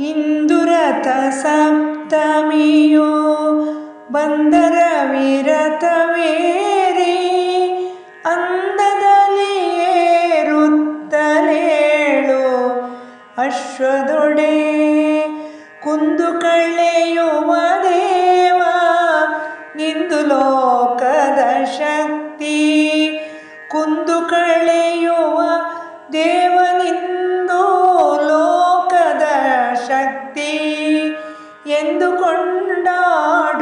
ಇಂದುರಥ ಸಪ್ತಮಿಯೋ ಬಂದರ ವಿರತವೇರಿ ಅಂದದಲ್ಲಿ ಏರುತ್ತಲೇಳು ಅಶ್ವದೊಡೆ ಕುಂದು ಕಳ್ಳೆಯುವ ದೇವ ನಿಂದು ಲೋಕದ ಶಕ್ತಿ ಕುಂದು ಕಳೆಯುವ ದೇವನಿಂದು ಎಂದು ಕೊಂಡಾಡುವರು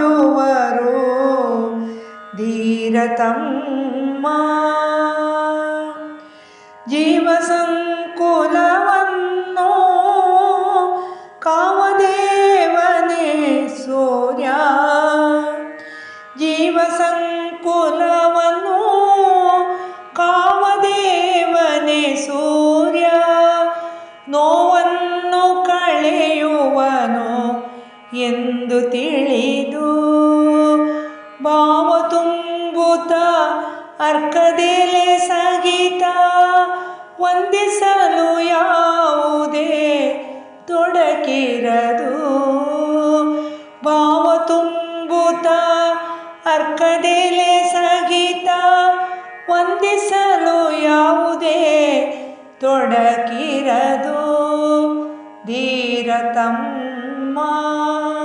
ಧೀರತಮ್ಮ ಜೀವ ಸಂಕುಲವನ್ನು ಕಾವದೇವನೇ ಸೂರ್ಯ ಜೀವ ನೋವನ್ನು ಕಳೆಯುವನು ಎಂದು ತಿಳಿದು ಭಾವ ತುಂಬುತ ಅರ್ಕದೆಲೆ ಸಹಿತ ವಂದಿಸಲು ಯಾವುದೇ ತೊಡಕಿರದು. ಭಾವ ತುಂಬುತ ಅರ್ಕದೆಲೆ ಸಹಿತ ವಂದಿಸಲು ಯಾವುದೇ ತೊಡಕಿರದು. धीरतं मा